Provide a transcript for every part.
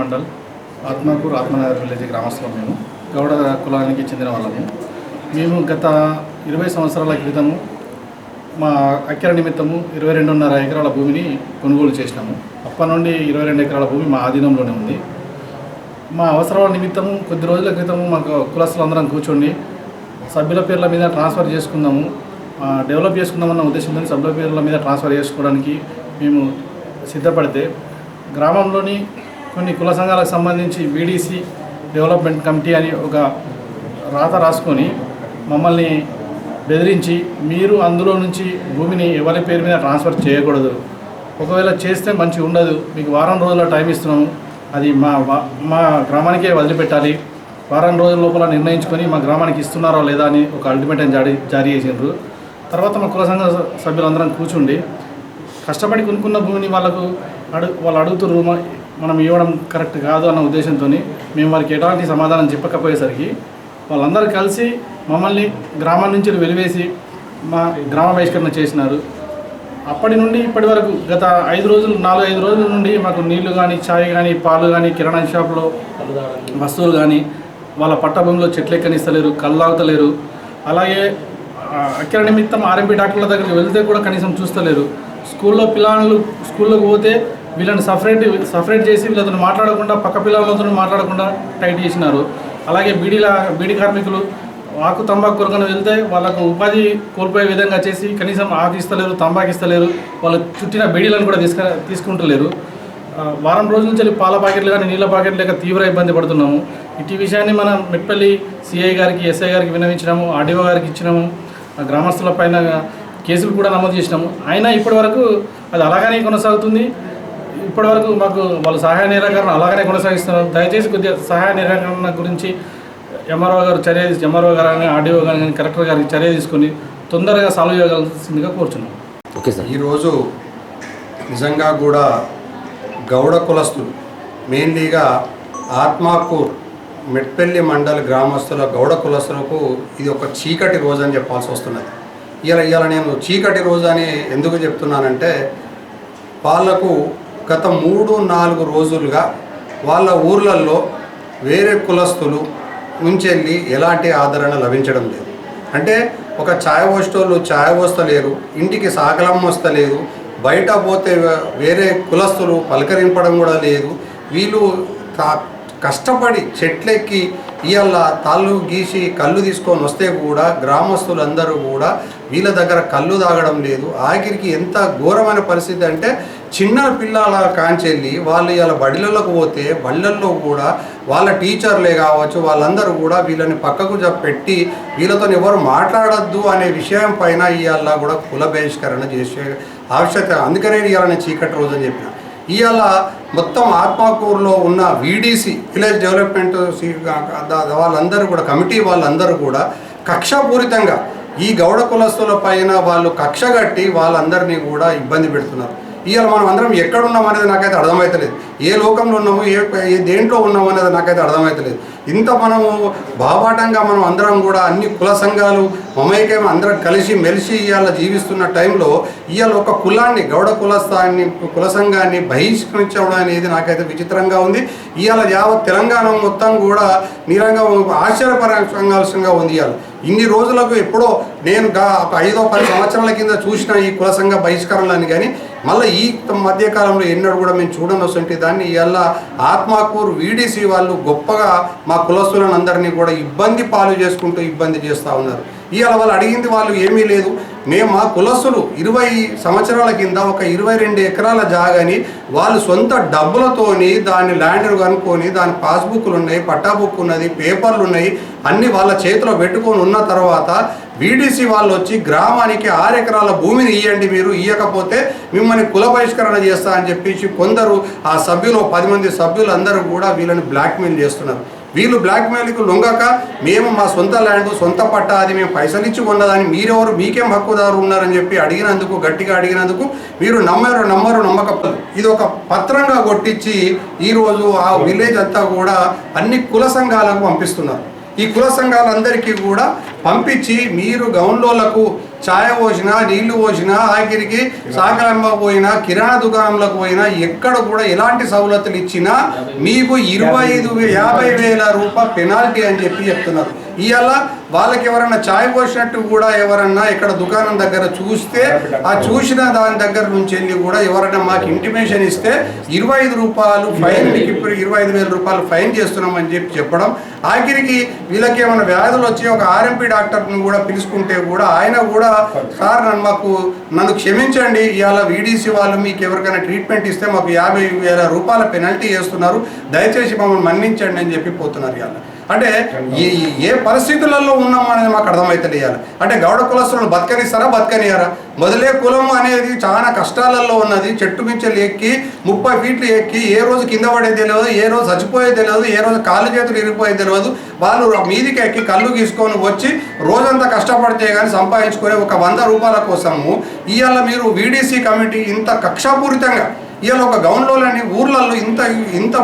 Mandal. Atmakur Atmanagar village గ్రామస్తులం మేము. గౌడ కులానికి చెందిన వాళ్ళము మేము. గత ఇరవై సంవత్సరాల క్రితము మా అక్కర నిమిత్తము ఇరవై రెండున్నర ఎకరాల భూమిని కొనుగోలు చేసినాము. అప్పటి నుండి ఇరవై రెండు ఎకరాల భూమి మా ఆధీనంలోనే ఉంది. మా అవసరాల నిమిత్తము కొద్ది రోజుల క్రితము మాకు కులస్తులందరం కూర్చోండి సభ్యుల పేర్ల మీద ట్రాన్స్ఫర్ చేసుకుందాము డెవలప్ చేసుకుందామన్న ఉద్దేశంతో సభ్యుల పేర్ల మీద ట్రాన్స్ఫర్ చేసుకోవడానికి మేము సిద్ధపడితే గ్రామంలోని కొన్ని కుల సంఘాలకు సంబంధించి బీడీసీ డెవలప్మెంట్ కమిటీ అని ఒక రాత రాసుకొని మమ్మల్ని బెదిరించి మీరు అందులో నుంచి భూమిని ఎవరి పేరు మీద ట్రాన్స్ఫర్ చేయకూడదు. ఒకవేళ చేస్తే మంచి ఉండదు. మీకు వారం రోజుల టైం ఇస్తున్నాము. అది మా మా గ్రామానికే వదిలిపెట్టాలి. వారం రోజుల లోపల నిర్ణయించుకొని మా గ్రామానికి ఇస్తున్నారా లేదా అని ఒక అల్టిమేటం జారీ జారీ చేసిండ్రు. తర్వాత మా కుల సంఘ సభ్యులందరం కూర్చుండి కష్టపడి కొనుక్కున్న భూమిని వాళ్ళకు అడు వాళ్ళు అడుగుతున్నారు మనం ఇవ్వడం కరెక్ట్ కాదు అన్న ఉద్దేశంతో మేము వారికి ఎలాంటి సమాధానం చెప్పకపోయేసరికి వాళ్ళందరూ కలిసి మమ్మల్ని గ్రామం నుంచి వెలివేసి మా గ్రామ బహిష్కరణ చేసినారు. అప్పటి నుండి ఇప్పటి వరకు గత ఐదు రోజులు నాలుగు ఐదు రోజుల నుండి మాకు నీళ్ళు కానీ ఛాయ్ కానీ పాలు కానీ కిరాణా షాప్లో వస్తువులు కానీ వాళ్ళ పట్టభూమిలో చెట్లు ఎక్కనిస్తలేరు కళ్ళు అలాగే ఆ, అక్కర నిమిత్తం ఆర్ఎంపీ డాక్టర్ల దగ్గరికి వెళ్తే కూడా కనీసం చూస్తలేరు. స్కూల్లో పిల్లలు స్కూల్లోకి పోతే వీళ్ళని సపరేట్ సపరేట్ చేసి వీళ్ళతో మాట్లాడకుండా పక్క పిల్లలతో మాట్లాడకుండా టైట్ చేసినారు. అలాగే బీడీల బీడీ కార్మికులు ఆకు తంబాకు కొరకన వెళ్తే వాళ్ళకు ఉపాధి కోల్పోయే విధంగా చేసి కనీసం ఆకు ఇస్తలేరు తంబాకు ఇస్తలేరు వాళ్ళు చుట్టిన బీడీలను కూడా తీసుక తీసుకుంటలేరు. వారం రోజుల నుంచి పాల ప్యాకెట్లు కానీ నీళ్ళ ప్యాకెట్లు లేక తీవ్ర ఇబ్బంది పడుతున్నాము. ఇటు విషయాన్ని మనం మెట్పల్లి సిఐ గారికి ఎస్ఐ గారికి విన్నవించినాము ఆర్డీఓ గారికి ఇచ్చినాము గ్రామస్తుల పైన కేసులు కూడా నమోదు చేసినాము. అయినా ఇప్పటి వరకు అది అలాగనే కొనసాగుతుంది. ఇప్పటి వరకు మాకు వాళ్ళు సహాయ నిరాకరణ అలాగనే కొనసాగిస్తున్నారు దయచేసి కొద్దిగా సహాయ నిరాకరణ గురించి ఎంఆర్ఓ గారు చర్య ఎంఆర్ఓ గారు కానీ ఆర్డీఓ గారు కానీ కలెక్టర్ గారికి చర్య తీసుకొని తొందరగా సాల్వ్ చేయగలసిందిగా కోరుచున్నాం. Okay sir. ఈరోజు నిజంగా కూడా గౌడ కులస్తులు మెయిన్లీగా ఆత్మాకూర్ మెట్పల్లి మండల్ గ్రామస్తుల గౌడ కులస్తులకు ఇది ఒక చీకటి రోజు అని చెప్పాల్సి వస్తున్నది. ఇలా ఇవాళ నేను చీకటి రోజు అని ఎందుకు చెప్తున్నానంటే వాళ్ళకు గత మూడు నాలుగు రోజులుగా వాళ్ళ ఊర్లలో వేరే కులస్తులు నుంచి వెళ్ళి ఎలాంటి ఆదరణ లభించడం లేదు. అంటే ఒక ఛాయ్ పోస్టోళ్ళు ఛాయ్ పోస్తలేరు ఇంటికి సాకలం వస్తలేదు బయట పోతే వేరే కులస్తులు పలకరింపడం కూడా లేదు. వీళ్ళు కష్టపడి చెట్లెక్కి ఇవాళ తాళ్ళు గీసి కళ్ళు తీసుకొని వస్తే కూడా గ్రామస్తులందరూ కూడా వీళ్ళ దగ్గర కళ్ళు తాగడం లేదు. ఆఖరికి ఎంత ఘోరమైన పరిస్థితి అంటే చిన్న పిల్లల కాంచెల్లి వాళ్ళు ఇలా బడిలలోకి పోతే బళ్ళల్లో కూడా వాళ్ళ టీచర్లే కావచ్చు వాళ్ళందరూ కూడా వీళ్ళని పక్కకు పెట్టి వీళ్ళతో ఎవరు మాట్లాడొద్దు అనే విషయం పైన ఇవాళ కూడా కుల బహిష్కరణ చేసే ఆవశ్యకత. అందుకనే ఇవాళ నేను చీకటి రోజు అని చెప్పిన. ఇవాళ మొత్తం ఆత్మకూరులో ఉన్న వీడీసీ విలేజ్ డెవలప్మెంట్ సి- వాళ్ళందరూ కూడా కమిటీ వాళ్ళందరూ కూడా కక్షపూరితంగా ఈ గౌడ కులస్తుల పైన వాళ్ళు కక్ష కట్టి వాళ్ళందరినీ కూడా ఇబ్బంది పెడుతున్నారు. ఇవాళ మనం అందరం ఎక్కడున్నాం అనేది నాకైతే అర్థమవుతలేదు ఏ లోకంలో ఉన్నాము ఏ ఏ దేంట్లో ఉన్నాము అనేది నాకైతే అర్థమవుతలేదు ఇంత మనము బాబాటంగా మనం అందరం కూడా అన్ని కుల సంఘాలు మమైక్యం అందరం కలిసి మెలిసి ఇవాళ జీవిస్తున్న టైంలో ఇవాళ ఒక కులాన్ని గౌడ కులస్థాన్ని కుల సంఘాన్ని బహిష్కరించడం అనేది నాకైతే విచిత్రంగా ఉంది. ఇవాళ యావత్ తెలంగాణ మొత్తం కూడా నీరంగా ఆశ్చర్యపరంగా ఉంది ఇవాళ ఇన్ని రోజులకు ఎప్పుడో నేను ఒక ఐదో పది సంవత్సరాల కింద చూసిన ఈ కుల సంఘ బహిష్కరణలని కానీ మళ్ళీ ఈ మధ్యకాలంలో ఎన్నడూ కూడా మేము చూడని వస్తుంటే దాన్ని ఇవాళ ఆత్మాకూరు వీడీసీ వాళ్ళు గొప్పగా మా కులస్తులను అందరినీ కూడా ఇబ్బంది పాలు చేసుకుంటూ ఇబ్బంది చేస్తూ ఉన్నారు. ఇవాళ వాళ్ళు అడిగింది వాళ్ళు ఏమీ లేదు. మేము మా కులస్తులు ఇరవై సంవత్సరాల కింద ఒక ఇరవై రెండు ఎకరాల జాగని వాళ్ళు సొంత డబ్బులతోని దాన్ని ల్యాండ్ కనుక్కొని దాని పాస్బుక్లు ఉన్నాయి పట్టా బుక్ ఉన్నది పేపర్లు ఉన్నాయి అన్ని వాళ్ళ చేతిలో పెట్టుకొని ఉన్న తర్వాత బీడీసీ వాళ్ళు వచ్చి గ్రామానికి ఆరు ఎకరాల భూమిని ఇవ్వండి మీరు ఇవ్వకపోతే మిమ్మల్ని కుల బహిష్కరణ చేస్తా అని చెప్పేసి కొందరు ఆ సభ్యులు పది మంది సభ్యులు అందరూ కూడా వీళ్ళని బ్లాక్మెయిల్ చేస్తున్నారు. వీళ్ళు బ్లాక్మెయిల్కి లొంగక మేము మా సొంత ల్యాండ్ సొంత పట్టా అది మేము పైసలు ఇచ్చి కొన్నదాన్ని. మీరెవరు? మీకేం హక్కుదారు ఉన్నారని చెప్పి అడిగినందుకు గట్టిగా అడిగినందుకు మీరు నమ్మరు నమ్మరు నమ్మకపోదు. ఇది ఒక పత్రంగా కొట్టించి ఈరోజు ఆ విలేజ్ అంతా కూడా అన్ని కుల సంఘాలకు పంపిస్తున్నారు. ఈ కుల సంఘాలందరికీ కూడా పంపించి మీరు గౌన్లోలకు ఛాయ పోసినా నీళ్ళు పోసినా ఆఖరికి సాకలమ్మ పోయినా కిరాణా దుకాణంలోకి పోయినా ఎక్కడ కూడా ఎలాంటి సవలతులు ఇచ్చినా మీకు ఇరవై ఐదు యాభై వేల రూపాయ పెనాల్టీ అని చెప్పి చెప్తున్నారు. ఇవాళ వాళ్ళకి ఎవరన్నా ఛాయ్ పోసినట్టు కూడా ఎవరన్నా ఇక్కడ దుకాణం దగ్గర చూస్తే ఆ చూసిన దాని దగ్గర నుంచి వెళ్ళి కూడా ఎవరైనా మాకు ఇంటిమేషన్ ఇస్తే ఇరవై ఐదు రూపాయలు ఫైన్ మీకు ఇప్పుడు ఇరవై ఐదు వేల రూపాయలు ఫైన్ చేస్తున్నామని చెప్పి చెప్పడం ఆఖరికి వీళ్ళకి ఏమైనా వ్యాధులు వచ్చి ఒక ఆర్ఎంపీ డాక్టర్ని కూడా పిలుచుకుంటే కూడా ఆయన కూడా సార్ నన్ను మాకు నన్ను క్షమించండి ఇవాళ వీడీసీ వాళ్ళు మీకు ఎవరికైనా ట్రీట్మెంట్ ఇస్తే మాకు యాభై వేల రూపాయల పెనల్టీ చేస్తున్నారు దయచేసి మమ్మల్ని మన్నించండి అని చెప్పి పోతున్నారు ఇవాళ అంటే ఏ ఏ పరిస్థితులలో ఉన్నాం అనేది మాకు అర్థమైతే ఇవ్వాలి అంటే గౌడ కులస్తులను బతకనిస్తారా బతకనియారా మొదలే కులం అనేది చాలా కష్టాలలో ఉన్నది. చెట్టు మించలు ఎక్కి ముప్పై ఫీట్లు ఎక్కి ఏ రోజు కింద పడేది తెలియదు ఏ రోజు చచ్చిపోయేది తెలియదు ఏ రోజు కాళ్ళు చేతులు ఇరిగిపోయేది తెలియదు. వాళ్ళు మీదికి ఎక్కి కళ్ళు గీసుకొని వచ్చి రోజంతా కష్టపడితే కానీ సంపాదించుకునే ఒక వంద రూపాయల కోసము ఇవాళ మీరు వీడీసీ కమిటీ ఇంత కక్షాపూరితంగా ఇవాళ ఒక గౌన్లోని ఊర్లలో ఇంత ఇంత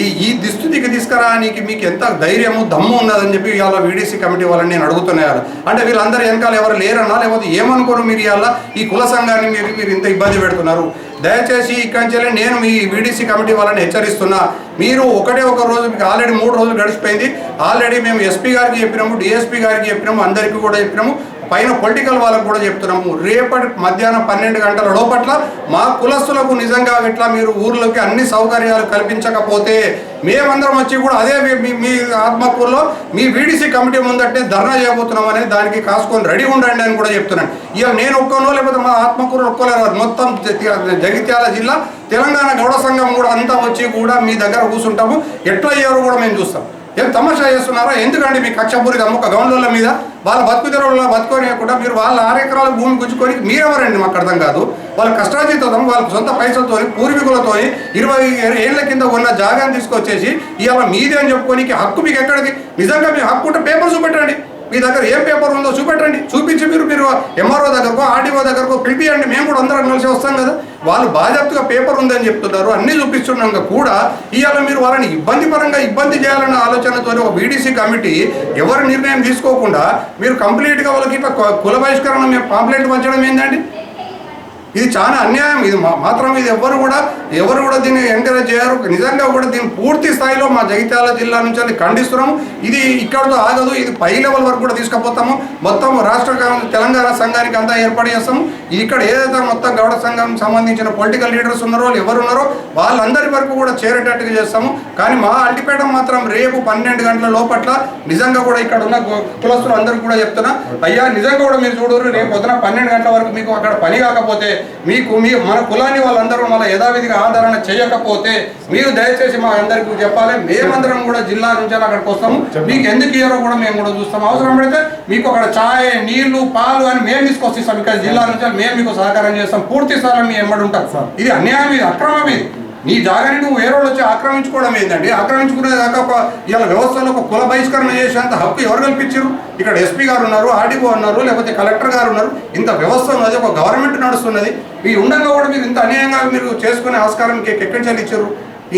ఈ ఈ దుస్థితికి తీసుకురానికి మీకు ఎంత ధైర్యము దమ్ము ఉన్నదని చెప్పి ఇవాళ వీడీసీ కమిటీ వాళ్ళని నేను అడుగుతున్నాను. అంటే వీళ్ళందరూ వెనకాల ఎవరు లేరన్నా లేకపోతే ఏమనుకోరు మీరు ఇవాళ ఈ కుల సంఘాన్ని మీరు మీరు ఇంత ఇబ్బంది పెడుతున్నారు? దయచేసి ఇక్కడి నుంచి నేను మీ వీడీసీ కమిటీ వాళ్ళని హెచ్చరిస్తున్నా. మీరు ఒకటే ఒక రోజు మీకు ఆల్రెడీ మూడు రోజులు గడిచిపోయింది. ఆల్రెడీ మేము ఎస్పీ గారికి చెప్పినాము డిఎస్పీ గారికి చెప్పినాము అందరికీ కూడా చెప్పినాము. పైన పొలిటికల్ వాళ్ళకు కూడా చెప్తున్నాము. రేపటి మధ్యాహ్నం పన్నెండు గంటల లోపట్ల మా కులస్తులకు నిజంగా ఇట్లా మీరు ఊర్లోకి అన్ని సౌకర్యాలు కల్పించకపోతే మేమందరం వచ్చి కూడా అదే మీ- మీ మీ ఆత్మకూరులో మీ వీడీసీ కమిటీ ముందట్నే ధర్నా చేయబోతున్నాం అనేది దానికి కాసుకొని రెడీ ఉండండి అని కూడా చెప్తున్నాను. ఇక నేను ఒక్కనో లేకపోతే మా ఆత్మకూరు ఒక్కలేరు మొత్తం జగిత్యాల జిల్లా తెలంగాణ గౌడ సంఘం కూడా అంతా వచ్చి కూడా మీ దగ్గర కూర్చుంటాము ఎట్లా అయ్యారో కూడా మేము చూస్తాం. ఏం తమాషా చేస్తున్నారా? ఎందుకండి మీ కక్షపూరి అమ్మక గౌండ్ల మీద? వాళ్ళ బతుకు బతుకోనియకుండా మీరు వాళ్ళ ఆరు ఎకరాల భూమి గుంజుకొని మీరెవరండి మాకు అర్థం కాదు. వాళ్ళ కష్టాజీతం వాళ్ళ సొంత పైసలతో పూర్వీకులతో ఇరవై ఏళ్ళ కింద ఉన్న జాగాన్ని తీసుకొచ్చేసి ఇవాళ మీదే అని చెప్పుకోనికి హక్కు మీకు ఎక్కడికి నిజంగా మీ హక్కు ఉంటే పేపర్స్ పెట్టండి మీ దగ్గర ఏం పేపర్ ఉందో చూపెట్టండి. చూపించి మీరు మీరు ఎంఆర్ఓ దగ్గరకు ఆర్డీఓ దగ్గరకు పిలిపియండి. మేము కూడా అందరం కలిసి వస్తాం కదా. వాళ్ళు బాధ్యతగా పేపర్ ఉందని చెప్తున్నారు. అన్నీ చూపిస్తున్నాక కూడా ఇవాళ మీరు వాళ్ళని ఇబ్బంది పరంగా ఇబ్బంది చేయాలన్న ఆలోచనతో ఒక బీడీసీ కమిటీ ఎవరు నిర్ణయం తీసుకోకుండా మీరు కంప్లీట్గా వాళ్ళకి ఇట్లా కుల బహిష్కరణ మేము పాంప్లెట్ పంచడం ఏంటండి ఇది చాలా అన్యాయం. ఇది మా- మాత్రం ఇది ఎవరు కూడా ఎవరు కూడా దీన్ని ఎంకరేజ్ చేయరు. నిజంగా కూడా దీన్ని పూర్తి స్థాయిలో మా జగిత్యాల జిల్లా నుంచి ఖండిస్తున్నాము. ఇది ఇక్కడతో ఆగదు. ఇది పై లెవెల్ వరకు కూడా తీసుకుపోతాము. మొత్తం రాష్ట్ర తెలంగాణ సంఘానికి అంతా ఏర్పాటు చేస్తాము. ఇక్కడ ఏదైతే మొత్తం గౌడ సంఘం సంబంధించిన పొలిటికల్ లీడర్స్ ఉన్నారో వాళ్ళు ఎవరు ఉన్నారో వాళ్ళందరి వరకు కూడా చేరేటట్టుగా చేస్తాము. కానీ మా అల్టిపేట మాత్రం రేపు పన్నెండు గంటల లోపట్ల నిజంగా కూడా ఇక్కడ ఉన్న కులస్తులు అందరికీ కూడా చెప్తున్నా. అయ్యా నిజంగా కూడా మీరు చూడరు. రేపు పొద్దున పన్నెండు గంటల వరకు మీకు అక్కడ పని కాకపోతే మీకు మీ మన కులాన్ని వాళ్ళందరూ మళ్ళీ యథావిధిగా ఆదరణ చేయకపోతే మీరు దయచేసి మా అందరికీ చెప్పాలి. మేమందరం కూడా జిల్లా నుంచి అక్కడికి వస్తాము. మీకు ఎందుకు ఇయ్యారో కూడా మేము కూడా చూస్తాం అవసరం పడితే మీకు అక్కడ ఛాయ్ నీళ్ళు పాలు అని మేము తీసుకొస్తాం. ఇక్కడ జిల్లా నుంచి మేము మీకు సహకారం చేస్తాం. పూర్తి స్థాయిలో మీ ఎమ్మడి ఉంటాం. ఇది అన్యాయం ఇది అక్రమం ఇది. నీ జాగాని నువ్వు వేరే వాళ్ళు వచ్చి ఆక్రమించుకోవడం ఏంటండి ఆక్రమించుకునే దాకా ఒక ఇవాళ వ్యవస్థలో ఒక కుల బహిష్కరణ చేసేంత హక్కు ఎవరు కల్పించారు? ఇక్కడ ఎస్పీ గారు ఉన్నారు ఆర్డీఓ ఉన్నారు లేకపోతే కలెక్టర్ గారు ఉన్నారు. ఇంత వ్యవస్థ ఉన్నది ఒక గవర్నమెంట్ నడుస్తున్నది. మీరు ఉండగా కూడా మీరు ఇంత అన్యాయంగా మీరు చేసుకునే ఆస్కారం ఎక్కడి నుంచి ఇచ్చారు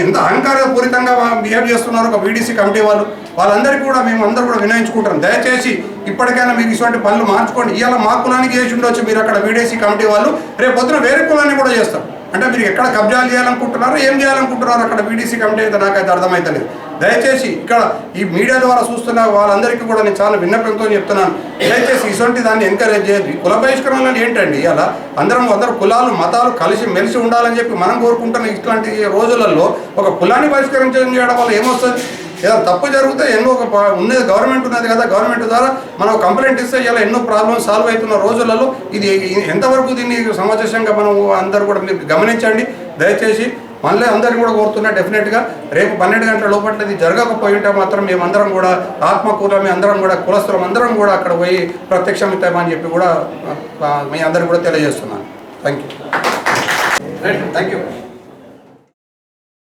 ఎంత అహంకారపూరితంగా బిహేవ్ చేస్తున్నారు ఒక బీడీసీ కమిటీ వాళ్ళు. వాళ్ళందరికీ కూడా మేము అందరూ కూడా వినయించుకుంటాం దయచేసి ఇప్పటికైనా మీకు ఇటువంటి పనులు మార్చుకోండి. ఇవాళ మా కులానికి చేసి ఉండొచ్చు మీరు అక్కడ బీడీసీ కమిటీ వాళ్ళు. రేపు పొద్దున వేరే కులాన్ని కూడా చేస్తారు. అంటే మీరు ఎక్కడ కబ్జాలు చేయాలనుకుంటున్నారో ఏం చేయాలనుకుంటున్నారో అక్కడ బీడీసీ కమిటీ అయితే నాకైతే అర్థమవుతలేదు దయచేసి ఇక్కడ ఈ మీడియా ద్వారా చూస్తున్న వాళ్ళందరికీ కూడా నేను చాలా విన్నపంతో చెప్తున్నాను. దయచేసి ఇటువంటి దాన్ని ఎంకరేజ్ చేయదు కుల బహిష్కరణలు ఏంటండి? అలా అందరం అందరు కులాలు మతాలు కలిసి మెలిసి ఉండాలని చెప్పి మనం కోరుకుంటున్న ఇట్లాంటి రోజులలో ఒక కులాన్ని బహిష్కరించడం చేయడం వల్ల ఏమొస్తుంది? ఏదైనా తప్పు జరిగితే ఎన్నో ఒక ఉన్నది గవర్నమెంట్ ఉన్నది కదా గవర్నమెంట్ ద్వారా మనం కంప్లైంట్ ఇస్తే ఇలా ఎన్నో ప్రాబ్లమ్స్ సాల్వ్ అవుతున్న రోజులలో ఇది ఎంతవరకు దీన్ని సమంజసంగా మనం అందరూ కూడా మీరు గమనించండి. దయచేసి మళ్ళీ అందరికీ కూడా కోరుతున్నా డెఫినెట్గా రేపు పన్నెండు గంటల లోపల ఇది జరగకపోయి ఉంటే మాత్రం మేమందరం కూడా ఆత్మకూర మీ అందరం కూడా కులస్తులం అందరం కూడా అక్కడ పోయి ప్రత్యక్షమిద్దామని చెప్పి కూడా మీ అందరికీ కూడా తెలియజేస్తున్నాను. Thank you thank you